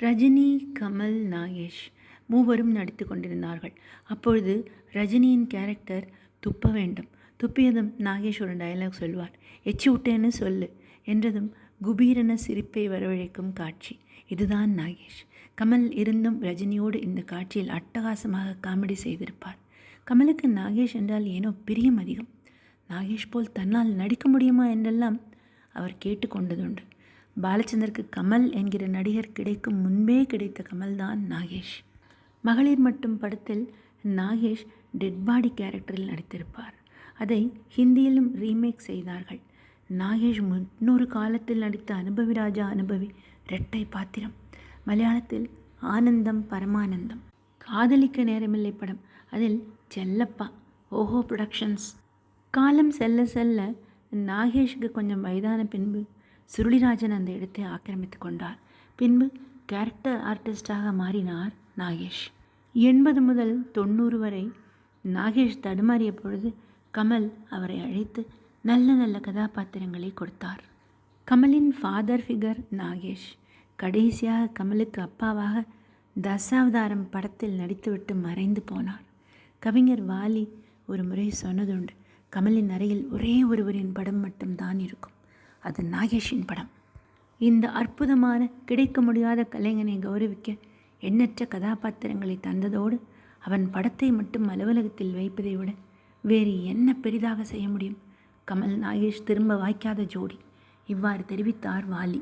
ரஜினி கமல் நாகேஷ் மூவரும் நடித்து கொண்டிருந்தார்கள். அப்பொழுது ரஜினியின் கேரக்டர் துப்ப வேண்டும். துப்பியதும் நாகேஷ் ஒரு டயலாக் சொல்வார். எச்சி விட்டேன்னு சொல்லு என்றதும் குபீரென சிரிப்பை வரவழைக்கும் காட்சி. இதுதான் நாகேஷ். கமல் இருந்தும் ரஜினியோடு இந்த காட்சியில் அட்டகாசமாக காமெடி செய்திருப்பார். கமலுக்கு நாகேஷ் என்றால் ஏனோ பிரியம் அதிகம். நாகேஷ் போல் தன்னால் நடிக்க முடியுமா என்றெல்லாம் அவர் கேட்டுக்கொண்டதுண்டு. பாலச்சந்தருக்கு கமல் என்கிற நடிகர் கிடைக்கும் முன்பே கிடைத்த கமல்தான் நாகேஷ். மகளிர் மட்டும் படத்தில் நாகேஷ் டெட் பாடி கேரக்டரில் நடித்திருப்பார். அதை ஹிந்தியிலும் ரீமேக் செய்தார்கள். நாகேஷ் முன்னொரு காலத்தில் நடித்த அனுபவி ராஜா அனுபவி இரட்டை பாத்திரம். மலையாளத்தில் ஆனந்தம் பரமானந்தம். காதலிக்க நேரமில்லை படம். அதில் செல்லப்பா ஓஹோ ப்ரொடக்ஷன்ஸ். காலம் செல்ல செல்ல நாகேஷுக்கு கொஞ்சம் வயதான பின்பு சுருளிராஜன் அந்த இடத்தை ஆக்கிரமித்து கொண்டார். பின்பு கேரக்டர் ஆர்டிஸ்டாக மாறினார் நாகேஷ். எண்பது முதல் தொண்ணூறு வரை நாகேஷ் தடுமாறிய பொழுது கமல் அவரை அழைத்து நல்ல நல்ல கதாபாத்திரங்களை கொடுத்தார். கமலின் ஃபாதர் ஃபிகர் நாகேஷ் கடைசியாக கமலுக்கு அப்பாவாக தசாவதாரம் படத்தில் நடித்துவிட்டு மறைந்து போனார். கவிஞர் வாலி ஒரு முறை சொன்னதுண்டு கமலின் அறையில் ஒரே ஒருவரின் படம் மட்டும்தான் இருக்கும். அது நாகேஷின் படம். இந்த அற்புதமான கிடைக்க முடியாத கலைஞனை கௌரவிக்க எண்ணற்ற கதாபாத்திரங்களை தந்ததோடு அவன் படத்தை மட்டும் அலுவலகத்தில் வைப்பதை விட வேறு என்ன பெரிதாக செய்ய முடியும்? கமல் நாகேஷ் திரும்ப வாய்க்காத ஜோடி. இவ்வாறு தெரிவித்தார் வாலி.